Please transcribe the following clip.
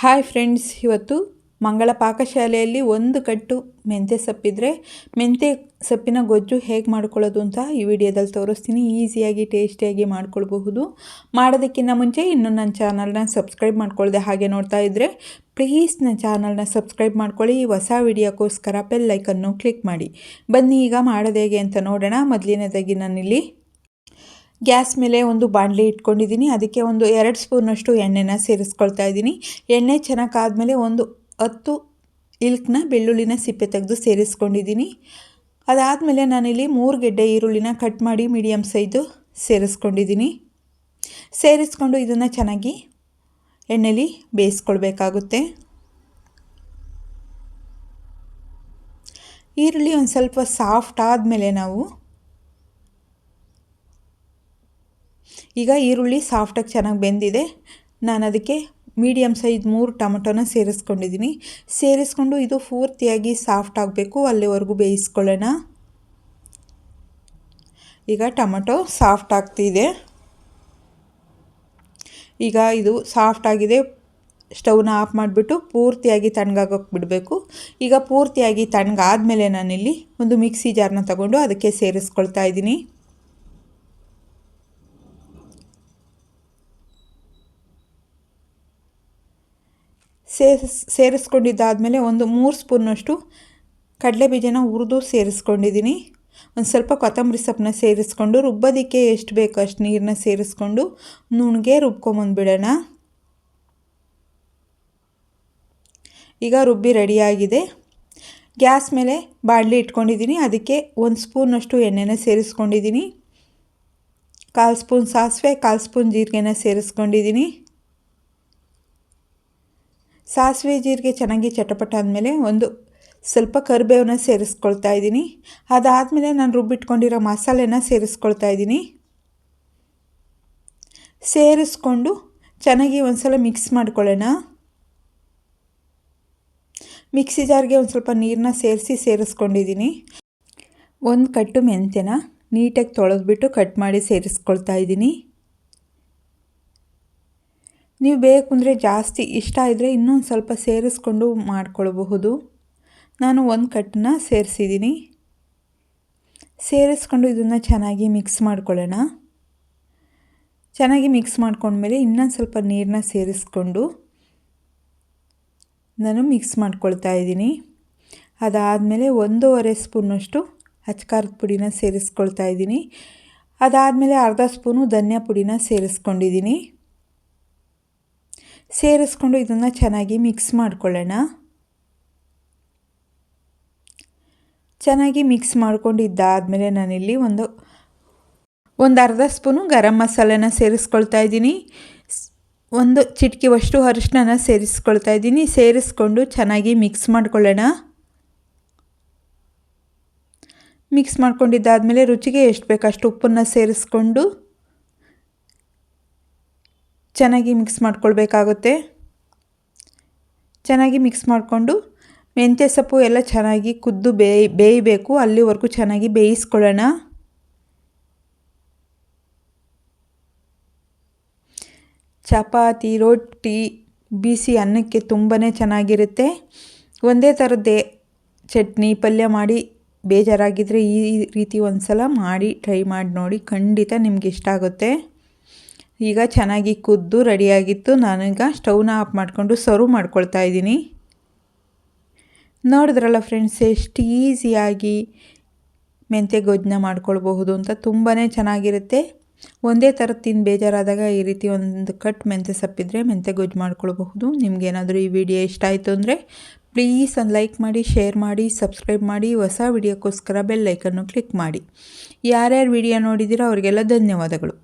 Hi friends, ಇವತ್ತು ಮಂಗಳ ಪಾಕಶಾಲೆಯಲ್ಲಿ ಒಂದು ಕಟ್ಟು ಮೆಂತ್ಯ ಸೊಪ್ಪಿದ್ರೆ ಮೆಂತ್ಯ ಸೊಪ್ಪಿನ ಗೊಜ್ಜು ಹೇಗೆ ಮಾಡ್ಕೊಳ್ಳೋದು ಅಂತ ಈ ವಿಡಿಯೋದಲ್ಲಿ ತೋರಿಸ್ತೀನಿ. ಈಸಿಯಾಗಿ, ಟೇಸ್ಟಿಯಾಗಿ ಮಾಡ್ಕೊಳ್ಬಹುದು. ಮಾಡೋದಕ್ಕಿಂತ ಮುಂಚೆ ಇನ್ನೂ ನನ್ನ ಚಾನಲ್ನ ಸಬ್ಸ್ಕ್ರೈಬ್ ಮಾಡ್ಕೊಳ್ಳದೆ ಹಾಗೆ ನೋಡ್ತಾ ಇದ್ದರೆ ಪ್ಲೀಸ್ ನನ್ನ ಚಾನಲ್ನ ಸಬ್ಸ್ಕ್ರೈಬ್ ಮಾಡ್ಕೊಳ್ಳಿ. ಈ ಹೊಸ ವಿಡಿಯೋಕ್ಕೋಸ್ಕರ ಬೆಲ್ ಲೈಕನ್ನು ಕ್ಲಿಕ್ ಮಾಡಿ. ಬನ್ನಿ, ಈಗ ಮಾಡೋದು ಹೇಗೆ ಅಂತ ನೋಡೋಣ. ಮೊದಲನೇದಾಗಿ ನಾನಿಲ್ಲಿ ಗ್ಯಾಸ್ ಮೇಲೆ ಒಂದು ಬಾಣಲಿ ಇಟ್ಕೊಂಡಿದ್ದೀನಿ. ಅದಕ್ಕೆ ಒಂದು ಎರಡು ಸ್ಪೂನಷ್ಟು ಎಣ್ಣೆನ ಸೇರಿಸ್ಕೊಳ್ತಾ ಇದ್ದೀನಿ. ಎಣ್ಣೆ ಚೆನ್ನಾಗಿ ಆದಮೇಲೆ ಒಂದು ಹತ್ತು ಇಲ್ಕ್ನ ಬೆಳ್ಳುಳ್ಳಿನ ಸಿಪ್ಪೆ ತೆಗೆದು ಸೇರಿಸ್ಕೊಂಡಿದ್ದೀನಿ. ಅದಾದಮೇಲೆ ನಾನಿಲ್ಲಿ ಮೂರು ಗೆಡ್ಡೆ ಈರುಳ್ಳಿನ ಕಟ್ ಮಾಡಿ ಮೀಡಿಯಮ್ ಸೈಜು ಸೇರಿಸ್ಕೊಂಡಿದ್ದೀನಿ. ಸೇರಿಸ್ಕೊಂಡು ಇದನ್ನು ಚೆನ್ನಾಗಿ ಎಣ್ಣೆಲಿ ಬೇಯಿಸ್ಕೊಳ್ಬೇಕಾಗುತ್ತೆ. ಈರುಳ್ಳಿ ಒಂದು ಸ್ವಲ್ಪ ಸಾಫ್ಟ್ ಆದಮೇಲೆ ನಾವು ಈಗ ಈರುಳ್ಳಿ ಸಾಫ್ಟಾಗಿ ಚೆನ್ನಾಗಿ ಬೆಂದಿದೆ. ನಾನು ಅದಕ್ಕೆ ಮೀಡಿಯಮ್ ಸೈಜ್ ಮೂರು ಟೊಮೊಟೊನ ಸೇರಿಸ್ಕೊಂಡಿದ್ದೀನಿ ಸೇರಿಸ್ಕೊಂಡು ಇದು ಪೂರ್ತಿಯಾಗಿ ಸಾಫ್ಟ್ ಆಗಬೇಕು, ಅಲ್ಲಿವರೆಗೂ ಬೇಯಿಸ್ಕೊಳ್ಳೋಣ. ಈಗ ಟೊಮೆಟೊ ಸಾಫ್ಟ್ ಆಗ್ತಿದೆ. ಈಗ ಇದು ಸಾಫ್ಟ್ ಆಗಿದೆ ಸ್ಟವ್ನ ಆಫ್ ಮಾಡಿಬಿಟ್ಟು ಪೂರ್ತಿಯಾಗಿ ತಣ್ಣಗಾಗೋಕೆ ಬಿಡಬೇಕು. ಈಗ ಪೂರ್ತಿಯಾಗಿ ತಣ್ಣಗಾದಮೇಲೆ ನಾನಿಲ್ಲಿ ಒಂದು ಮಿಕ್ಸಿ ಜಾರ್ನ ತಗೊಂಡು ಅದಕ್ಕೆ ಸೇರಿಸ್ಕೊಳ್ತಾ ಇದ್ದೀನಿ. ಸೇರಿಸ್, ಸೇರಿಸ್ಕೊಂಡಿದ್ದಾದಮೇಲೆ ಒಂದು ಮೂರು ಸ್ಪೂನಷ್ಟು ಕಡಲೆ ಬೀಜನ ಹುರಿದು ಸೇರಿಸ್ಕೊಂಡಿದ್ದೀನಿ. ಒಂದು ಸ್ವಲ್ಪ ಕೊತ್ತಂಬರಿ ಸೊಪ್ಪನ್ನ ಸೇರಿಸ್ಕೊಂಡು ರುಬ್ಬೋದಕ್ಕೆ ಎಷ್ಟು ಬೇಕೋ ಅಷ್ಟು ನೀರನ್ನ ಸೇರಿಸ್ಕೊಂಡು ನುಣ್ಗೆ ರುಬ್ಕೊಂಬಂದ್ಬಿಡೋಣ. ಈಗ ರುಬ್ಬಿ ರೆಡಿಯಾಗಿದೆ. ಗ್ಯಾಸ್ ಮೇಲೆ ಬಾಣಲಿ ಇಟ್ಕೊಂಡಿದ್ದೀನಿ. ಅದಕ್ಕೆ ಒಂದು ಸ್ಪೂನಷ್ಟು ಎಣ್ಣೆನ ಸೇರಿಸ್ಕೊಂಡಿದ್ದೀನಿ. ಕಾಲು ಸ್ಪೂನ್ ಸಾಸಿವೆ, ಕಾಲು ಸ್ಪೂನ್ ಜೀರಿಗೆನ ಸೇರಿಸ್ಕೊಂಡಿದ್ದೀನಿ. ಸಾಸಿವೆ ಜೀರಿಗೆ ಚೆನ್ನಾಗಿ ಚಟಪಟ ಆದಮೇಲೆ ಒಂದು ಸ್ವಲ್ಪ ಕರಿಬೇವನ್ನ ಸೇರಿಸ್ಕೊಳ್ತಾ ಇದ್ದೀನಿ. ಅದಾದಮೇಲೆ ನಾನು ರುಬ್ಬಿಟ್ಕೊಂಡಿರೋ ಮಸಾಲೆನ ಸೇರಿಸ್ಕೊಳ್ತಾ ಇದ್ದೀನಿ. ಸೇರಿಸ್ಕೊಂಡು ಚೆನ್ನಾಗಿ ಒಂದು ಸಲ ಮಿಕ್ಸ್ ಮಾಡ್ಕೊಳ್ಳೋಣ. ಮಿಕ್ಸಿ ಜಾರ್ಗೆ ಒಂದು ಸ್ವಲ್ಪ ನೀರನ್ನ ಸೇರಿಸಿ ಸೇರಿಸ್ಕೊಂಡಿದ್ದೀನಿ. ಒಂದು ಕಟ್ಟು ಮೆಂತ್ಯನ ನೀಟಾಗಿ ತೊಳೆದ್ಬಿಟ್ಟು ಕಟ್ ಮಾಡಿ ಸೇರಿಸ್ಕೊಳ್ತಾ ಇದ್ದೀನಿ. ನೀವು ಬೇಕು ಅಂದರೆ ಜಾಸ್ತಿ ಇಷ್ಟ ಇದ್ದರೆ ಇನ್ನೊಂದು ಸ್ವಲ್ಪ ಸೇರಿಸ್ಕೊಂಡು ಮಾಡ್ಕೊಳ್ಬಹುದು. ನಾನು ಒಂದು ಕಟ್ಟನ್ನ ಸೇರಿಸಿದ್ದೀನಿ. ಸೇರಿಸ್ಕೊಂಡು ಇದನ್ನು ಚೆನ್ನಾಗಿ ಮಿಕ್ಸ್ ಮಾಡ್ಕೊಳ್ಳೋಣ. ಚೆನ್ನಾಗಿ ಮಿಕ್ಸ್ ಮಾಡ್ಕೊಂಡ್ಮೇಲೆ ಇನ್ನೊಂದು ಸ್ವಲ್ಪ ನೀರನ್ನ ಸೇರಿಸ್ಕೊಂಡು ನಾನು ಮಿಕ್ಸ್ ಮಾಡ್ಕೊಳ್ತಾ ಇದ್ದೀನಿ. ಅದಾದಮೇಲೆ ಒಂದೂವರೆ ಸ್ಪೂನಷ್ಟು ಅಚ್ಕಾರದ ಪುಡಿನ ಸೇರಿಸ್ಕೊಳ್ತಾ ಇದ್ದೀನಿ. ಅದಾದಮೇಲೆ ಅರ್ಧ ಸ್ಪೂನು ಧನ್ಯ ಪುಡಿನ ಸೇರಿಸ್ಕೊಂಡಿದ್ದೀನಿ. ಸೇರಿಸ್ಕೊಂಡು ಇದನ್ನು ಚೆನ್ನಾಗಿ ಮಿಕ್ಸ್ ಮಾಡ್ಕೊಳ್ಳೋಣ. ಚೆನ್ನಾಗಿ ಮಿಕ್ಸ್ ಮಾಡ್ಕೊಂಡಿದ್ದಾದಮೇಲೆ ನಾನಿಲ್ಲಿ ಒಂದು ಒಂದು ಅರ್ಧ ಸ್ಪೂನು ಗರಂ ಮಸಾಲೆನ ಸೇರಿಸ್ಕೊಳ್ತಾ ಇದ್ದೀನಿ. ಒಂದು ಚಿಟಿಕೆವಷ್ಟು ಅರಿಶಿನ ಸೇರಿಸ್ಕೊಳ್ತಾ ಇದ್ದೀನಿ. ಸೇರಿಸ್ಕೊಂಡು ಚೆನ್ನಾಗಿ ಮಿಕ್ಸ್ ಮಾಡ್ಕೊಳ್ಳೋಣ. ಮಿಕ್ಸ್ ಮಾಡ್ಕೊಂಡಿದ್ದಾದಮೇಲೆ ರುಚಿಗೆ ಎಷ್ಟು ಬೇಕಷ್ಟು ಉಪ್ಪನ್ನು ಸೇರಿಸ್ಕೊಂಡು ಚೆನ್ನಾಗಿ ಮಿಕ್ಸ್ ಮಾಡ್ಕೊಳ್ಬೇಕಾಗುತ್ತೆ. ಚೆನ್ನಾಗಿ ಮಿಕ್ಸ್ ಮಾಡಿಕೊಂಡು ಮೆಂತ್ಯ ಸೊಪ್ಪು ಎಲ್ಲ ಚೆನ್ನಾಗಿ ಕುದ್ದು ಬೇಯ್ ಬೇಯಬೇಕು. ಅಲ್ಲಿವರೆಗೂ ಚೆನ್ನಾಗಿ ಬೇಯಿಸ್ಕೊಳ್ಳೋಣ. ಚಪಾತಿ, ರೊಟ್ಟಿ, ಬಿಸಿ ಅನ್ನಕ್ಕೆ ತುಂಬಾ ಚೆನ್ನಾಗಿರುತ್ತೆ. ಒಂದೇ ಥರದ್ದೇ ಚಟ್ನಿ, ಪಲ್ಯ ಮಾಡಿ ಬೇಜಾರಾಗಿದ್ದರೆ ಈ ರೀತಿ ಒಂದು ಸಲ ಮಾಡಿ, ಟ್ರೈ ಮಾಡಿ ನೋಡಿ, ಖಂಡಿತ ನಿಮ್ಗೆ ಇಷ್ಟ ಆಗುತ್ತೆ. ಈಗ ಚೆನ್ನಾಗಿ ಕುದ್ದು ರೆಡಿಯಾಗಿತ್ತು. ನಾನೀಗ ಸ್ಟವ್ನ ಆಫ್ ಮಾಡಿಕೊಂಡು ಸರ್ವ್ ಮಾಡ್ಕೊಳ್ತಾ ಇದ್ದೀನಿ. ನೋಡಿದ್ರಲ್ಲ ಫ್ರೆಂಡ್ಸ್, ಎಷ್ಟು ಈಸಿಯಾಗಿ ಮೆಂತ್ಯ ಗೊಜ್ಜನ್ನ ಮಾಡ್ಕೊಳ್ಬಹುದು ಅಂತ ತುಂಬಾ ಚೆನ್ನಾಗಿರುತ್ತೆ. ಒಂದೇ ಥರ ತಿಂದು ಬೇಜಾರಾದಾಗ ಈ ರೀತಿ ಒಂದು ಕಟ್ ಮೆಂತ್ಯ ಸಪ್ಪಿದ್ರೆ ಮೆಂತ್ಯ ಗೊಜ್ಜು ಮಾಡ್ಕೊಳ್ಬಹುದು. ನಿಮಗೇನಾದರೂ ಈ ವಿಡಿಯೋ ಇಷ್ಟ ಆಯಿತು ಅಂದರೆ ಪ್ಲೀಸ್ ಒಂದು ಲೈಕ್ ಮಾಡಿ, ಶೇರ್ ಮಾಡಿ, ಸಬ್ಸ್ಕ್ರೈಬ್ ಮಾಡಿ, ಹೊಸ ವಿಡಿಯೋಕ್ಕೋಸ್ಕರ ಬೆಲ್ ಲೈಕನ್ನು ಕ್ಲಿಕ್ ಮಾಡಿ. ಯಾರ್ಯಾರು ವಿಡಿಯೋ ನೋಡಿದ್ದೀರೋ ಅವರಿಗೆಲ್ಲ ಧನ್ಯವಾದಗಳು.